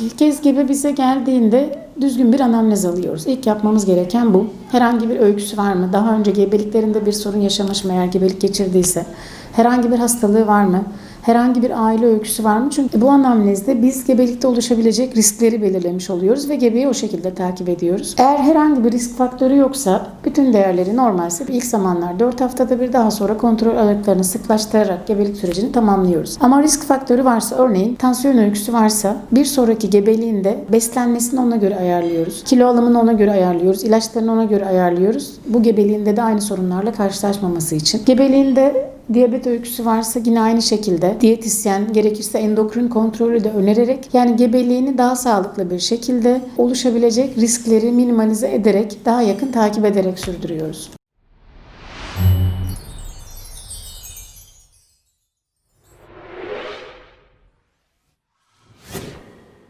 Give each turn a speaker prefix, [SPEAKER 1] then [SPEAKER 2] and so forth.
[SPEAKER 1] İlk kez gebe bize geldiğinde düzgün bir anamnez alıyoruz. İlk yapmamız gereken bu. Herhangi bir öyküsü var mı? Daha önce gebeliklerinde bir sorun yaşamış mı eğer gebelik geçirdiyse? Herhangi bir hastalığı var mı? Herhangi bir aile öyküsü var mı? Çünkü bu anamnezde biz gebelikte oluşabilecek riskleri belirlemiş oluyoruz ve gebeyi o şekilde takip ediyoruz. Eğer herhangi bir risk faktörü yoksa bütün değerleri normalse ilk zamanlar 4 haftada bir daha sonra kontrol aralıklarını sıklaştırarak gebelik sürecini tamamlıyoruz. Ama risk faktörü varsa örneğin tansiyon öyküsü varsa bir sonraki gebeliğinde beslenmesini ona göre ayarlıyoruz. Kilo alımını ona göre ayarlıyoruz. ilaçlarını ona göre ayarlıyoruz. Bu gebeliğinde de aynı sorunlarla karşılaşmaması için. Gebeliğinde Diyabet öyküsü varsa yine aynı şekilde diyetisyen gerekirse endokrin kontrolü de önererek yani gebeliğini daha sağlıklı bir şekilde oluşabilecek riskleri minimalize ederek daha yakın takip ederek sürdürüyoruz.